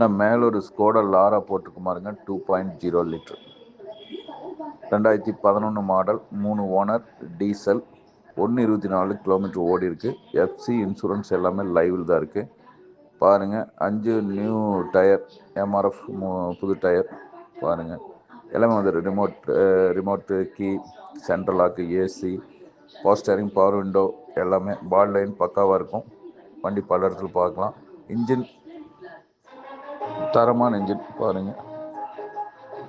நான் மேலே ஒரு ஸ்கோடா லாரா போட்டுக்குமாருங்க டூ பாயிண்ட் ஜீரோ லிட்டர் ரெண்டாயிரத்தி பதினொன்று மாடல் மூணு ஓனர் டீசல் ஒன்று இருபத்தி நாலு கிலோமீட்டர் ஓடி இருக்குது எஃப்சி இன்சூரன்ஸ் எல்லாமே லைவில் தான் இருக்குது பாருங்கள் அஞ்சு நியூ டயர் எம்ஆர்எஃப் புது டயர் பாருங்கள் எல்லாமே வந்து remote remote key central lock AC power steering power window எல்லாமே பால் லைன் பக்காவாக இருக்கும். வண்டி பல இடத்துல பார்க்கலாம். இன்ஜின் தரமான இன்ஜின் பாருங்கள்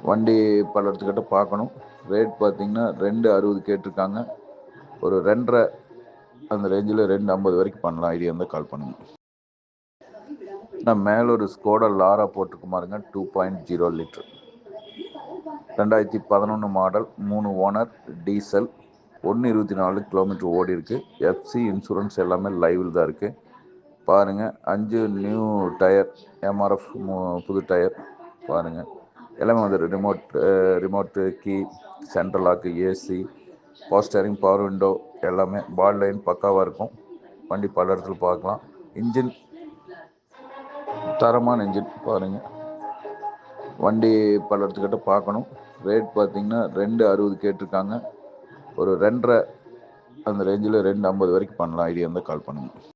வண்டி பல இடத்துக்கிட்ட பார்க்கணும். ரேட் பார்த்தீங்கன்னா ரெண்டு அறுபது கேட்டிருக்காங்க. ஒரு ரெண்டரை அந்த ரேஞ்சில் ரெண்டு ஐம்பது வரைக்கும் பண்ணலாம். ஐடியா இருந்தால் கால் பண்ணுங்கள் நான் மேலே ஒரு ஸ்கோடா லாரா போட்டிருக்கு பாருங்க. டூ பாயிண்ட் ஜீரோ லிட்டர் ரெண்டாயிரத்தி பதினொன்று மாடல் மூணு ஓனர் டீசல் ஒன்று இருபத்தி நாலு கிலோமீட்டர் ஓடி இருக்குது எஃப்சி இன்சூரன்ஸ் எல்லாமே லைவில் தான் இருக்குது பாருங்கள் அஞ்சு நியூ டயர் எம்ஆர்எஃப் புது டயர் பாருங்கள் எல்லாமே வந்து remote remote key central lock AC power steering power window எல்லாமே பால் லைன் பக்காவாக இருக்கும். வண்டி பல இடத்துல பார்க்கலாம். இன்ஜின் தரமான இன்ஜின் பாருங்கள் வண்டி பல இடத்துக்கிட்ட பார்க்கணும். ரேட் பார்த்தீங்கன்னா ரெண்டு அறுபது கேட்டிருக்காங்க. ஒரு ரெண்டரை அந்த ரேஞ்சில் ரெண்டு ஐம்பது வரைக்கும் பண்ணலாம். ஐடியா இருந்தால் கால் பண்ணுங்கள்